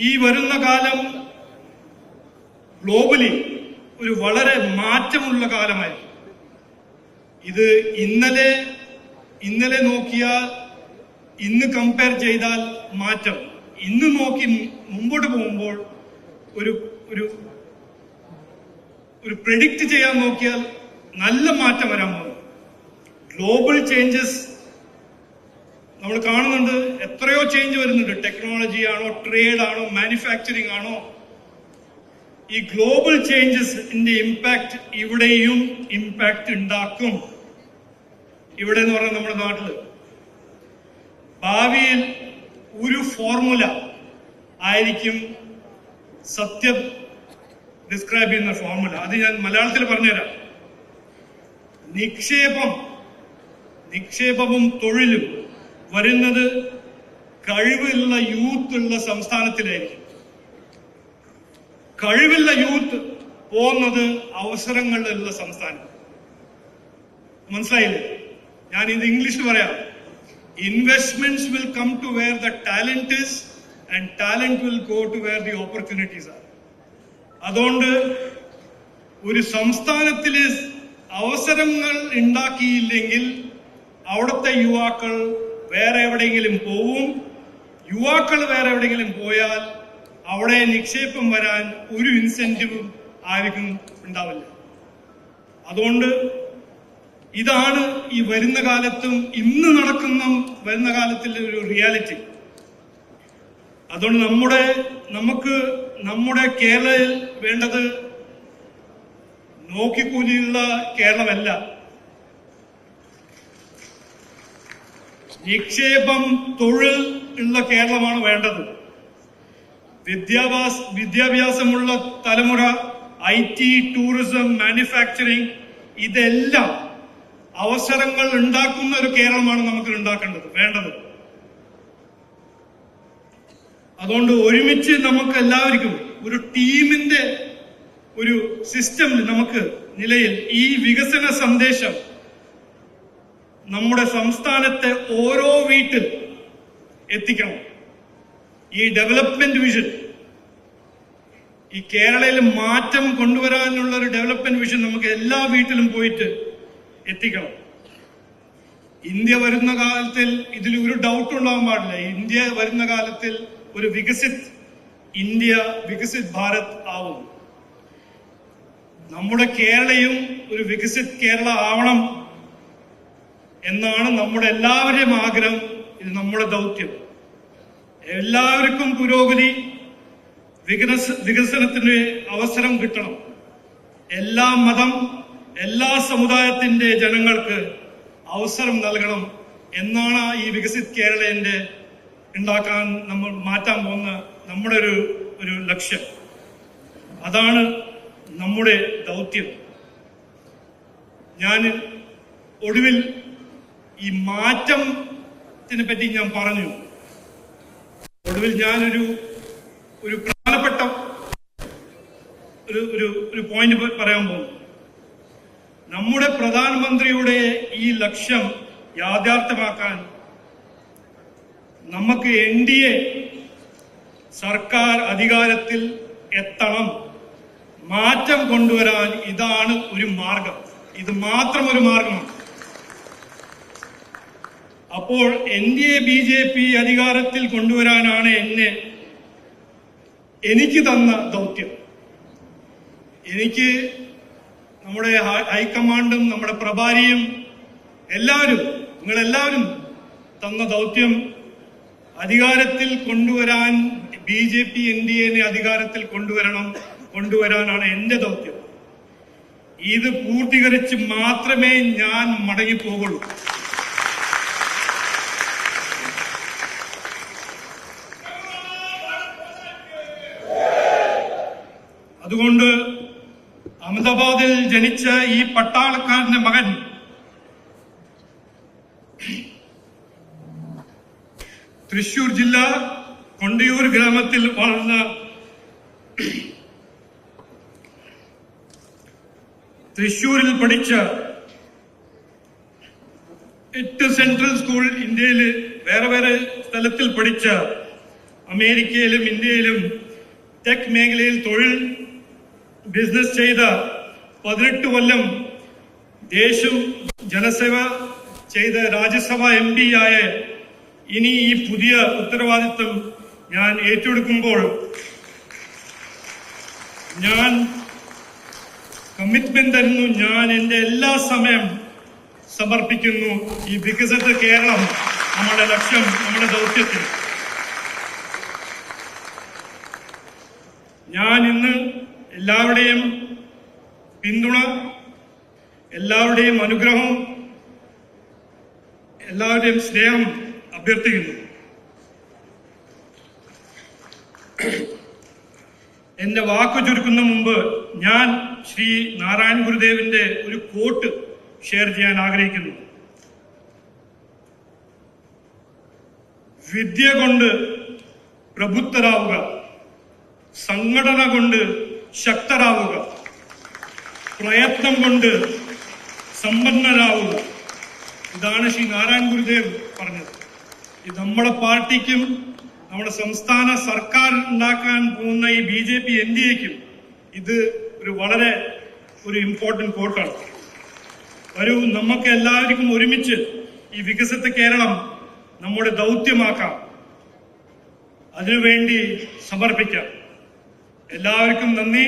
ഈ വരുന്ന കാലം ഗ്ലോബലി ഒരു വളരെ മാറ്റമുള്ള കാലമായി ഇത് ഇന്നലെ ഇന്നലെ നോക്കിയാൽ ഇന്ന് കമ്പയർ ചെയ്താൽ മാറ്റം. ഇന്ന് നോക്കി മുമ്പോട്ട് പോകുമ്പോൾ ഒരു ഒരു ഒരു പ്രെഡിക്റ്റ് ചെയ്യാൻ നോക്കിയാൽ നല്ല മാറ്റം വരാൻ പോകും ഗ്ലോബൽ ചേഞ്ചസ് നമ്മൾ കാണുന്നുണ്ട് എത്രയോ ചേഞ്ച് വരുന്നുണ്ട്. ടെക്നോളജി ആണോ ട്രേഡ് ആണോ മാനുഫാക്ചറിങ് ആണോ? ഈ ഗ്ലോബൽ ചേഞ്ചസിന്റെ ഇമ്പാക്ട് ഇവിടെയും ഇമ്പാക്ട് ഉണ്ടാക്കും. ഇവിടെ എന്ന് പറഞ്ഞാൽ നമ്മുടെ നാട്ടിൽ ഭാവിയിൽ ഒരു ഫോർമുല ആയിരിക്കും സത്യം ഡിസ്ക്രൈബ് ചെയ്യുന്ന ഫോർമുല അത് ഞാൻ മലയാളത്തിൽ പറഞ്ഞുതരാം. നിക്ഷേപം. നിക്ഷേപവും തൊഴിലും. വരുന്നത് കഴിവുള്ള യൂത്ത് ഉള്ള സംസ്ഥാനത്തിലായിരിക്കും കഴിവുള്ള യൂത്ത് പോകുന്നത് അവസരങ്ങളുള്ള സംസ്ഥാനം. മനസ്സിലായില്ലേ? ഞാൻ ഇത് ഇംഗ്ലീഷിൽ പറയാം. Investments will come to where the talent is and talent will go to where the opportunities are അതുകൊണ്ട് ഒരു സംസ്ഥാനത്തിലെ അവസരങ്ങൾ ഉണ്ടാക്കിയില്ലെങ്കിൽ അവിടുത്തെ യുവാക്കൾ വേറെ എവിടെയെങ്കിലും പോവും? യുവാക്കൾ വേറെ എവിടെയെങ്കിലും പോയാൽ അവിടെ നിക്ഷേപം വരാൻ ഒരു ഇൻസെന്റീവും ആർക്കും ഉണ്ടാവില്ല. അതുകൊണ്ട് ഇതാണ് ഈ വരുന്ന കാലത്തും ഇന്ന് നടക്കുന്ന വരുന്ന കാലത്തിലെ ഒരു റിയാലിറ്റി അതുകൊണ്ട് നമ്മുടെ നമുക്ക് നമ്മുടെ കേരളയിൽ വേണ്ടത് നോക്കിക്കൂലിയുള്ള കേരളമല്ല. നിക്ഷേപം തൊഴിൽ ഉള്ള കേരളമാണ് വേണ്ടത്. വിദ്യാഭ്യാസ വിദ്യാഭ്യാസമുള്ള തലമുറ ഐ ടി ടൂറിസം മാനുഫാക്ചറിങ് ഇതെല്ലാം അവസരങ്ങൾ ഉണ്ടാക്കുന്ന ഒരു കേരളമാണ് നമുക്ക് ഉണ്ടാക്കേണ്ടത് വേണ്ടത്. അതുകൊണ്ട് ഒരുമിച്ച് നമുക്ക് എല്ലാവർക്കും ഒരു ടീമിന്റെ ഒരു സിസ്റ്റം നമുക്ക് നിലയിൽ ഈ വികസന സന്ദേശം നമ്മുടെ സംസ്ഥാനത്തെ ഓരോ വീട്ടിൽ എത്തിക്കണം. ഈ ഡെവലപ്മെന്റ് വിഷൻ ഈ കേരളയിൽ മാറ്റം കൊണ്ടുവരാനുള്ള ഒരു ഡെവലപ്മെന്റ് വിഷൻ നമുക്ക് എല്ലാ വീട്ടിലും പോയിട്ട് എത്തിക്കണം. ഇന്ത്യ വരുന്ന കാലത്തിൽ ഇതിൽ ഒരു ഡൗട്ട് ഉണ്ടാവാൻ പാടില്ല. ഇന്ത്യ വരുന്ന കാലത്തിൽ ഒരു വികസിത് ഇന്ത്യ വികസിത് ഭാരത് ആവും. നമ്മുടെ കേരളയും ഒരു വികസിത് കേരള ആവണം എന്നാണ് നമ്മുടെ എല്ലാവരുടെയും ആഗ്രഹം. ഇത് നമ്മുടെ ദൗത്യം. എല്ലാവർക്കും പുരോഗതി വികസ വികസനത്തിന് അവസരം കിട്ടണം. എല്ലാ മതം എല്ലാ സമുദായത്തിന്റെ ജനങ്ങൾക്ക് അവസരം നൽകണം എന്നാണ് ഈ വികസിത് കേരളന്റെ ഉണ്ടാക്കാൻ നമ്മൾ മാറ്റാൻ പോകുന്ന നമ്മുടെ ഒരു ഒരു ലക്ഷ്യം. അതാണ് നമ്മുടെ ദൗത്യം. ഞാൻ ഒടുവിൽ ഈ മാറ്റത്തിനെ പറ്റി ഞാൻ പറഞ്ഞു. ഒടുവിൽ ഞാനൊരു ഒരു പ്രധാനപ്പെട്ട ഒരു ഒരു ഒരു പോയിന്റ് പറയാൻ പോകുന്നു. നമ്മുടെ പ്രധാനമന്ത്രിയുടെ ഈ ലക്ഷ്യം യാഥാർത്ഥ്യമാക്കാൻ നമുക്ക് എൻ ഡി എ സർക്കാർ അധികാരത്തിൽ എത്തണം. മാറ്റം കൊണ്ടുവരാൻ ഇതാണ് ഒരു മാർഗം. ഇത് മാത്രം ഒരു മാർഗമാണ്. അപ്പോൾ N D A B J P അധികാരത്തിൽ കൊണ്ടുവരാനാണ് എന്നെ എനിക്ക് തന്ന ദൗത്യം. എനിക്ക് നമ്മുടെ ഹൈക്കമാൻഡും നമ്മുടെ പ്രഭാരിയും എല്ലാവരും നിങ്ങളെല്ലാവരും തന്ന ദൗത്യം അധികാരത്തിൽ കൊണ്ടുവരാൻ B J P N D എനെ അധികാരത്തിൽ കൊണ്ടുവരണം കൊണ്ടുവരാനാണ് എന്റെ ദൗത്യം. ഇത് പൂർത്തീകരിച്ച് മാത്രമേ ഞാൻ മടങ്ങിപ്പോകുള്ളൂ. അതുകൊണ്ട് അഹമ്മദാബാദിൽ ജനിച്ച ഈ പട്ടാളക്കാരന്റെ മകൻ തൃശൂർ ജില്ല കൊണ്ടിയൂർ ഗ്രാമത്തിൽ വളർന്ന തൃശൂരിൽ പഠിച്ച എട്ട് സെൻട്രൽ സ്കൂൾ ഇന്ത്യയിൽ വേറെ വേറെ സ്ഥലത്തിൽ പഠിച്ച അമേരിക്കയിലും ഇന്ത്യയിലും ടെക് മേഖലയിൽ തൊഴിൽ ബിസിനസ് ചെയ്ത പതിനെട്ട് കൊല്ലം ദേശം ജനസേവ ചെയ്ത രാജ്യസഭ എം പി ആയ ഇനി ഈ പുതിയ ഉത്തരവാദിത്വം ഞാൻ ഏറ്റെടുക്കുമ്പോൾ ഞാൻ കമ്മിറ്റ്മെന്റ് തരുന്നു. ഞാൻ എന്റെ എല്ലാ സമയം സമർപ്പിക്കുന്നു. ഈ വികസിത കേരളം നമ്മുടെ ലക്ഷ്യം നമ്മുടെ ദൗത്യത്തിൽ. ഞാൻ ഇന്ന് എല്ലാവരുടെയും പിന്തുണ എല്ലാവരുടെയും അനുഗ്രഹം എല്ലാവരുടെയും സ്നേഹം അഭ്യർത്ഥിക്കുന്നു. എന്റെ വാക്ക് ചുരുക്കുന്ന മുമ്പ് ഞാൻ ശ്രീ നാരായൺ ഗുരുദേവിന്റെ ഒരു കോട്ട് ഷെയർ ചെയ്യാൻ ആഗ്രഹിക്കുന്നു. വിദ്യ കൊണ്ട് പ്രബുദ്ധരാവുക സംഘടന കൊണ്ട് ശക്തരാവുക. പ്രയത്നം കൊണ്ട് സമ്പന്നരാവുക. ഇതാണ് ശ്രീ നാരായൺ ഗുരുദേവ് പറഞ്ഞത്. ഇത് നമ്മുടെ പാർട്ടിക്കും നമ്മുടെ സംസ്ഥാന സർക്കാർ ഉണ്ടാക്കാൻ പോകുന്ന ഈ B J P N D എക്കും ഇത് ഒരു വളരെ ഒരു ഇമ്പോർട്ടന്റ് കോട്ടാണ് ഒരു നമുക്ക് എല്ലാവർക്കും ഒരുമിച്ച് ഈ വികസിത കേരളം നമ്മുടെ ദൗത്യമാക്കാം. അതിനുവേണ്ടി സമർപ്പിക്കാം. എല്ലാവർക്കും നന്ദി.